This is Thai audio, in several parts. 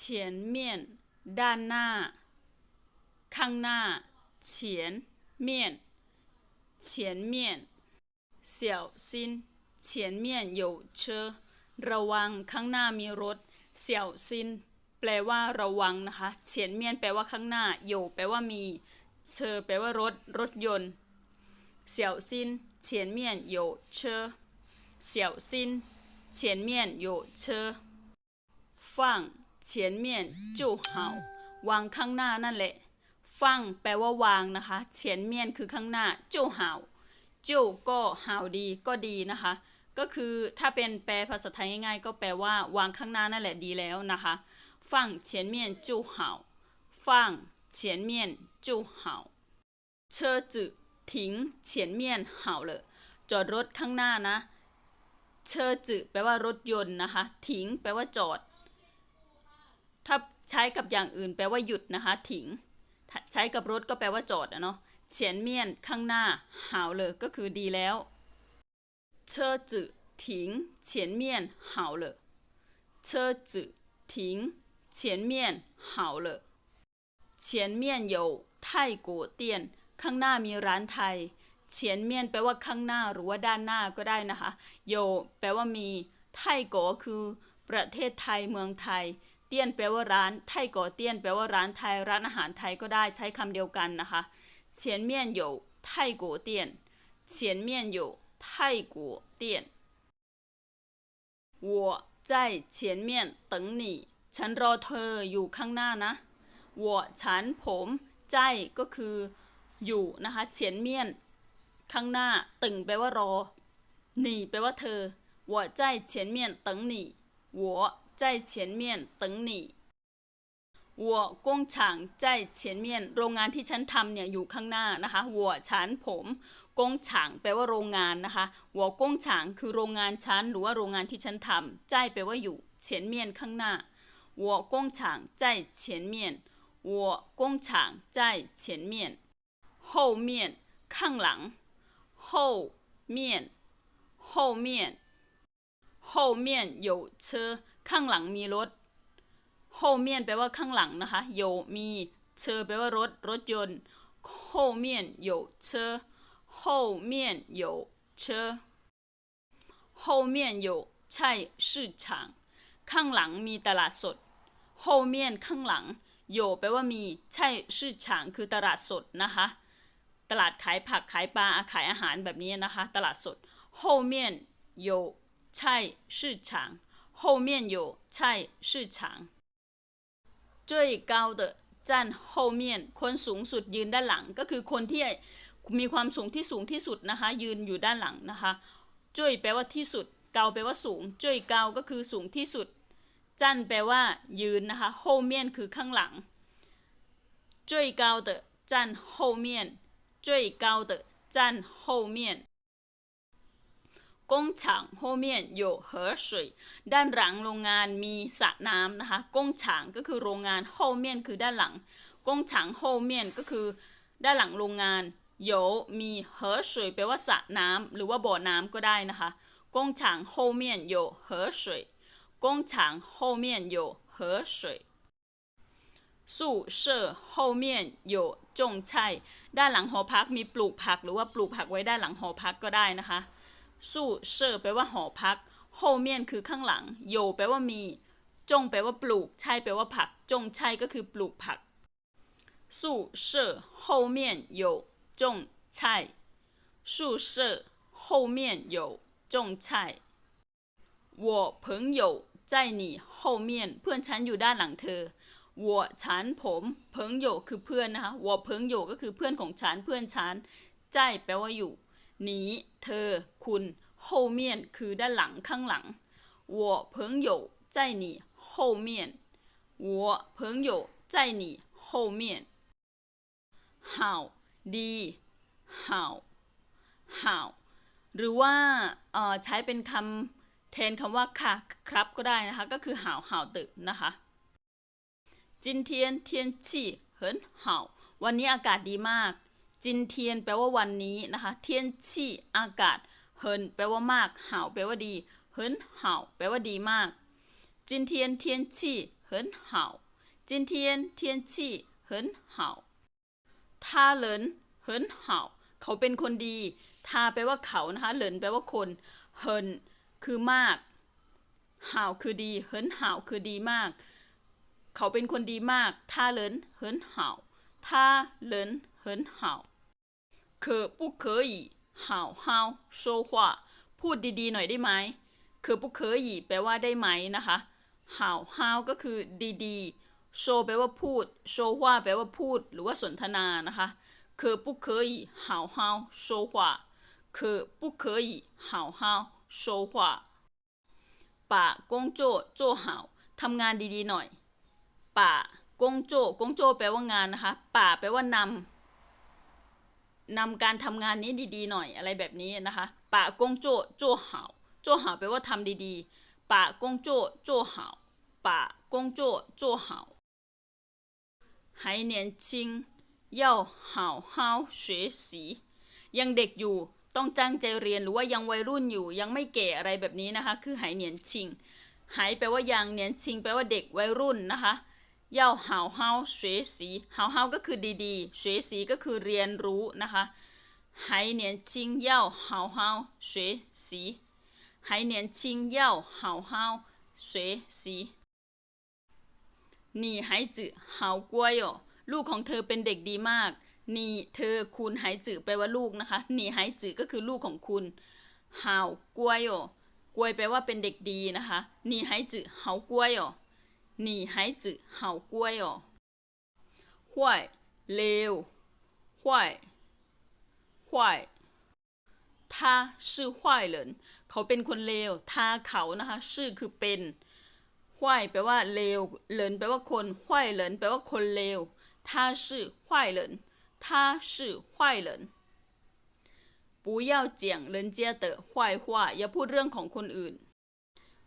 前面ด้านหน้า ข้างหน้า前面前面小心前面有车ระวังข้างหน้ามีรถเสี่ยวซินแปลว่าระวังนะคะเฉียนเมียนแปลว่าข้างหน้าโยแปลว่ามีเชอแปลว่ารถ รถยนต์เสี่ยวซินเฉียนเมียน有车เสี่ยวซิน前面有车放 前面就好วางข้างหน้านั่นแหละ ฟังแปลว่าวางนะคะเฉียนเมียนคือข้างหน้าโจหาวโจก็หาวดีก็ดีนะคะ ก็คือถ้าเป็นแปลภาษาไทยง่ายๆ ก็แปลว่าวางข้างหน้านั่นแหละดีแล้วนะคะฟัง前面就好放前面就好车子停前面好了จอดรถข้างหน้านะเชอจืแปลว่ารถยนต์นะคะถิงแปลว่าจอด ถ้าใช้กับอย่างอื่นแปลว่าหยุดนะคะถิง ใช้กับรถก็แปลว่าจอดอะเนาะเฉียนเมียนข้างหน้าหาวเลยก็คือดีแล้วเชอจืถิงเฉียนเมียนหาวเลยเชอจืถิงเฉียนเมียนหาวเลยเฉียนเมียน有泰国店ข้างหน้ามีร้านไทยเฉียนเมียนแปลว่าข้างหน้าหรือว่าด้านหน้าก็ได้นะคะ โย แปลว่ามี ไทยโกคือประเทศไทยเมืองไทย เตี้ยนแปลว่าร้าน ไทโกเตี้ยนแปลว่าร้านไทย ร้านอาหารไทยก็ได้ใช้คำเดียวกันนะคะเฉียนเมียน有泰国店前面有泰国店我在前面等你ฉันรอเธออยู่ข้างหน้านะ我ฉันผมใจก็คืออยู่นะคะเฉียนเมียน ข้างหน้าตึงแปลว่ารอหนีแปลว่าเธอ我在前面等你我 在前面等你我工厂在前面โรงงานที่ฉันทำเนี่ยอยู่ข้างหน้านะคะ我ฉันผมกงฉางแปลว่าโรงงานนะคะ我工厂คือโรงงานฉันหรือว่าโรงงานที่ฉันทำใจแปลว่าอยู่前面ข้างหน้า我工厂在前面我工厂在前面后面ข้างหลัง后面后面后面有车 ข้างหลังมีรถโฮเมียนแปลว่าข้างหลังนะคะโยมีเชอแปลว่ารถรถยนต์โฮเมียนโยเชอโฮเมียนโยเชอโฮเมียนโยใช่ชื่ข้างหลังมีตลาดสดโฮเมียนข้างหลังโยแปลว่ามีใช่ชื่อฉางคือตลาดสดนะคะตลาดขายผักขายปลาขายอาหารแบบนี้นะคะ ตลาดสดโฮเมียนโยใช่ชื่ 后面有菜市场最高的站后面คนสูงสุดยืนด้านหลังก็คือคนที่มีความสูงที่สูงที่สุดนะคะ ยืนอยู่ด้านหลังนะคะจุ้ยแปลว่าที่สุด เกาแปลว่าสูงจุ้ยเกาก็คือสูงที่สุด จันแปลว่า ยืนนะคะ后面คือข้างหลัง最 高的站后面最高的站后面工厂后面有河水ด้านหลังโรงงานมีสระน้ำนะคะกงฉางก็คือโรงงาน后面คือด้านหลังกงฉาง后面ก็คือ ด้านหลังโรงงานโยมี河水แปลว่าสระน้ำหรือว่าบ่อน้ำก็ได้นะคะ工厂后面有河水工厂后面有河水宿舍后面有种菜ด้านหลังหอพักมีปลูกผักหรือว่าปลูกผักไว้ด้านหลังหอพักก็ได้นะคะ สู้เชอแปลว่าหอพักโฮเมียนคือข้างหลัง โยแปลว่ามี จงแปลว่าปลูก ใช่แปลว่าผัก จงใช่ก็คือปลูกผักสู้เชอ后面有种菜宿舍后面有种菜我朋友在你后面เพื่อนฉันอยู่ด้านหลังเธอ我ฉันผมเพิงโยคือเพื่อนนะคะ我朋友ก็คือเพื่อนของฉันเพื่อนฉันใจแปลว่าอยู่ หนีเธอ คุณ后面คือด้านหลังข้างหลัง我朋友在你后面我朋友在你后面好ดี好好หรือว่าเอ่อใช้เป็นคำแทนคำว่าค่ะครับก็ได้นะคะ ก็คือหาวหาวตึกนะคะ今天天气很好วันนี้อากาศดีมาก จินเทียนแปลว่าวันนี้นะคะ เทียนชี่อากาศ เฮินแปลว่ามากเห่าวแปลว่าดี เฮินเห่าแปลว่าดีมาก จินเทียนเทียนชี่เฮินห่าจินเทียนเทียนชี่เฮินห่าท่าเหลินเฮินห่าเขาเป็นคนดีท่าแปลว่าเขานะคะ เหลินแปลว่าคน เฮินคือมากเห่าวคือดี เฮินเห่าคือดีมาก เขาเป็นคนดีมากท่าเหลินเฮินเห่าวท่าเหลิน เฮินห่าว可不可以好好说话พูดดีๆหน่อยได้ไหม可不可以แปลว่าได้ไหมนะคะ好好ก็คือดีๆโชแปลว่าพูดโชว่าแปลว่าพูดหรือว่าสนทนานะคะ可不可以好好说话可不可以好好说话把工作做好ทำงานดีๆหน่อย ป่ากงโจกงโจแปลว่างานนะคะ ป่าแปลว่านำ นำการทำงานนี้ดีๆหน่อยอะไรแบบนี้นะคะ ป่ากงโจโจหาวโจหาวแปลว่าทำดีๆ ป่ากงโจโจหาวป่ากงโจโจหาว还年轻要好好学习ยังเด็กอยู่ต้องตั้งใจเรียนหรือว่ายังวัยรุ่นอยู่ยังไม่แก่อะไรแบบนี้นะคะ คือหายเหนียนชิง หายแปลว่ายังเหนียนชิงแปลว่าเด็กวัยรุ่นนะคะ 要好好学习好好ก็คือดีๆ学习ก็คือเรียนรู้นะคะ还年轻要好好学习还年轻要好好学习你孩子好乖哦ลูกของเธอเป็นเด็กดีมาก นี่เธอคุณหายจือแปลว่าลูกนะคะ นี่หายจือก็คือลูกของคุณหาวกล้วยอ๋อกล้วยแปลว่าเป็นเด็กดีนะคะ นี่หายจือหาวกล้วยอ๋ อนี่หายจือหาวกล้วยอ๋อ坏เลว坏坏他是坏人เขาเป็นคนเลว他เขานะคะชื่อคือเป็น坏แปลว่าเลวเหลินแปลว่าคน坏人แปลว่าคนเลว他是坏人他是坏人不要讲人家的坏话อย่าพูดเรื่องของคนอื่น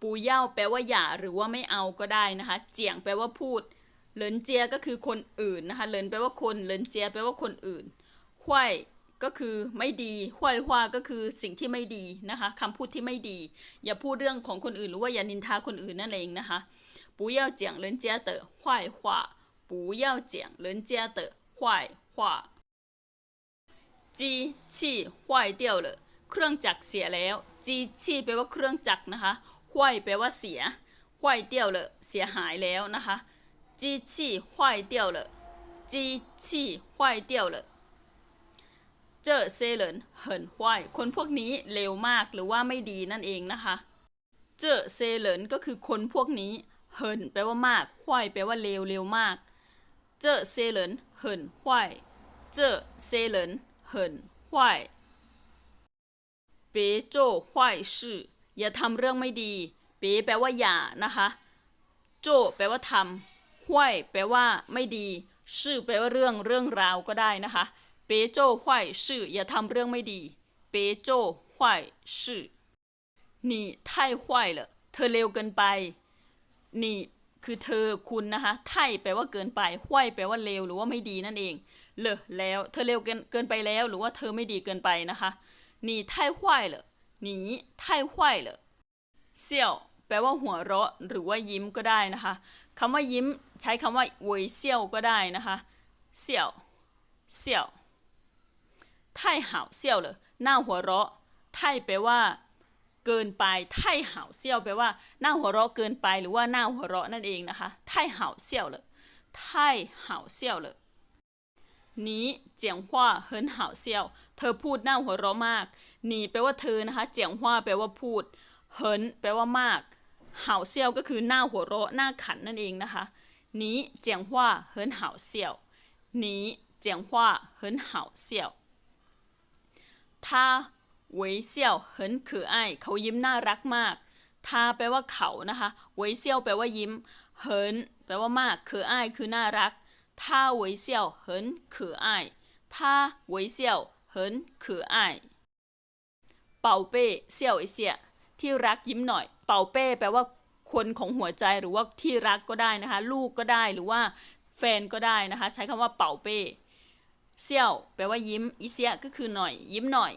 ปูเย่าแปลว่าอย่าหรือว่าไม่เอาก็ได้นะคะเจียงแปลว่าพูดเหลินเจียก็คือคนอื่นนะคะเหลินแปลว่าคนเหลินเจียแปลว่าคนอื่นห้วยก็คือไม่ดีห้วยฮวาก็คือสิ่งที่ไม่ดีนะคะคำพูดที่ไม่ดี อย่าพูดเรื่องของคนอื่นหรือว่าอย่านินทาคนอื่นนั่นเองนะคะ不要讲人家的坏话不要讲人家的坏话机器坏掉了เครื่องจักรเสียแล้วจีชีแปลว่าเครื่องจักรนะคะ 坏แปลว่าเสีย坏掉了เสียหายแล้วนะคะ机器坏掉了机器坏掉了เจอเซเหรินเหิน坏คนพวกนี้เลวมากหรือว่าไม่ดีนั่นเองนะคะ เจอเซเหรินก็คือคนพวกนี้เหินแปลว่ามากห้วยแปลว่าเลวเลวมาก เจอเซเหรินเหินห้วยเจอเซเหรินเหินห้วยเป๋โจ้ห้วยชื่ อย่าทำเรื่องไม่ดี เป๋แปลว่าอย่านะคะ โจแปลว่าทำห้วยแปลว่าไม่ดีชื่อแปลว่าเรื่องเรื่องราวก็ได้นะคะ เป๋โจห้วยชื่ออย่าทำเรื่องไม่ดี เป๋โจห้วยชื่อนี่ไท่เธอเร็วเกินไป นี่คือเธอคุณนะคะ ไทแปลว่าเกินไปห้วยแปลว่าเร็วหรือว่าไม่ดีนั่นเอง เลอแล้ว เธอเร็วเกินเกินไปแล้ว หรือว่าเธอไม่ดีเกินไปนะคะ นี่ไท่ หนีไทไหวเลยเซี่ยวแปลว่าหัวเราะหรือว่ายิ้มก็ได้นะคะคำว่ายิ้มใช้คำว่าเวยเซี่ยวก็ได้นะคะเซี่ยวเซี่ยวไท่เห่าเซี่ยวเลยหน้าหัวเราะไท่แปลว่า เกินไปไท่เห่าเซี่ยวแปลว่าหน้าหัวเราะเกินไปหรือว่าหน้าหัวเราะนั่นเองนะคะไท่เห่าเซี่ยวเลยไท่เห่าเซี่ยวเลยนีเจียงหัวเฮินห่าเซี่เธอพูดหน้าหัวเราะมาก หนีแปลว่าเธอนะคะ เจียงหัาแปลว่าพูด เหินแปลว่ามาก เห่าเซี่ยวก็คือหน้าหัวเราะหน้าขันนั่นเองนะคะ หนีเจียงหัาเหินเห่าเซี่ยว หนีเจียงหัาเหินเห่าเซี่ยวท่าเวยเขายิ้มน่ารักมากทาแปลว่าเขานะคะเวยเซี่ยวแปลว่ายิ้ม เหินแปลว่ามาก คือไอคือน่ารักท่าเวยเซี่ยวเหินคือไอท่าเวยเซี่ยวเหินคือไอ เป่าเป้เซี่ยวไอเซี่ยที่รักยิ้มหน่อย เป่าเป้แปลว่าคนของหัวใจหรือว่าที่รักก็ได้นะคะ ลูกก็ได้หรือว่าแฟนก็ได้นะคะ ใช้คำว่าเป่าเป้เซี่ยวแปลว่ายิ้มอีเซี่ยก็คือหน่อย ยิ้มหน่อย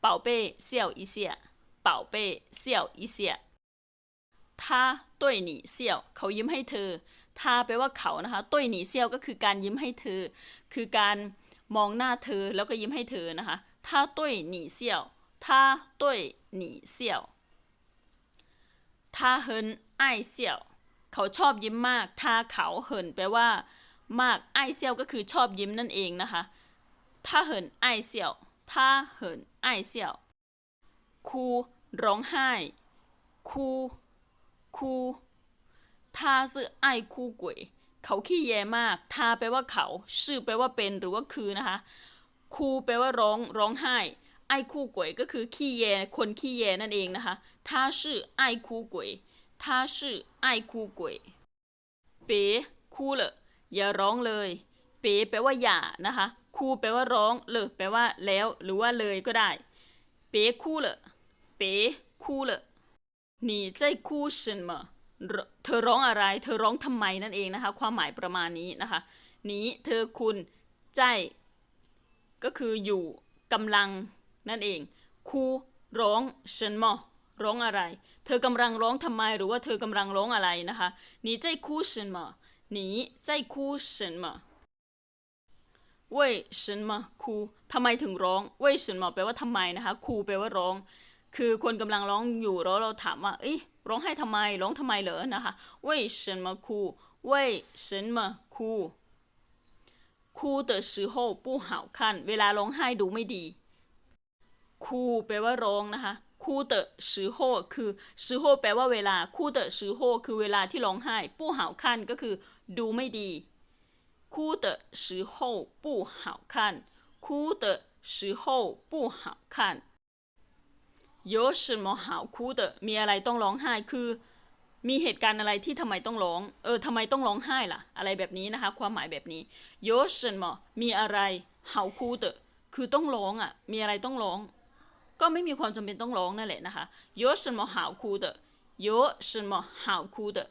เป่าเป้เซี่ยวอีเซี่ยเป่าเป้เซี่ยวอีเซี่ยถ้าตุ้ยหนีเซี่ยวเขายิ้มให้เธอถ้าแปลว่าเขานะคะตุ้ยหนีเซี่ยวก็คือการยิ้มให้เธอ คือการมองหน้าเธอแล้วก็ยิ้มให้เธอนะคะถ้าตุ้ยหนีเซี่ยว 他对你笑他很爱笑เขาชอบยิ้มมาก他เขาเหินแปลว่า มากไอเซียวก็คือชอบยิ้มนั่นเองนะคะ他很爱笑他很爱笑ครูร้องไห้ครูครู他是爱哭鬼เขาขี้แยมากทาแปลว่าเขาชื่อแปลว่าเป็นหรือว่าคือนะคะครูแปลว่าร้องร้องไห้ ไอคู่กวยก็คือขี้แยคนขี้แยนั่นเองนะคะท่าชื่อไอคู่กวยท่าชื่อไอคู่กวยเป๋คู่เลยอย่าร้องเลย เป๋แปลว่าอย่านะคะคู่แปลว่าร้องเลยแปลว่าแล้วหรือว่าเลยก็ได้ เป๋คู่เลยเป๋คู่เลยนี่ใจคู่ฉันมาเธอร้องอะไร เธอร้องทำไมนั่นเองนะคะ ความหมายประมาณนี้นะคะนี้เธอคุณใจ ก็คืออยู่กำลัง นั่นเองครูร้องเฉันมอร้องอะไร เธอกำลังร้องทำไมหรือว่าเธอกำลังร้องอะไรนะคะ你在哭什么你在哭什么为什么哭ทำไมถึงร้อง为什么แปลว่าทำไมนะคะครูแปลว่าร้อง คือคนกำลังร้องอยู่แล้วเราถามว่า เอ้ยร้องไห้ทำไม ร้องทำไมเหรอนะคะ为什么哭为什么哭哭的时候不好看เวลาร้องไห้ดูไม่ดี คูแปลว่าร้องนะคะคูเตอ时候คือ时候แปลว่าเวลาคูเตอ时候คือเวลาที่ร้องไห้不好看ก็คือดูไม่ดี哭的时候不好看哭的时候不好看有什么好哭的มีอะไรต้องร้องไห้คือ มีเหตุการณ์อะไรที่ทำไมต้องร้อง เออทำไมต้องร้องไห้ล่ะ อะไรแบบนี้นะคะ ความหมายแบบนี้有什么มีอะไร好哭的คือต้องร้องอ่ะ มีอะไรต้องร้อง ก็ไม่มีความจำเป็นต้องร้องนั่นแหละนะคะ有什么好哭的有什么好哭的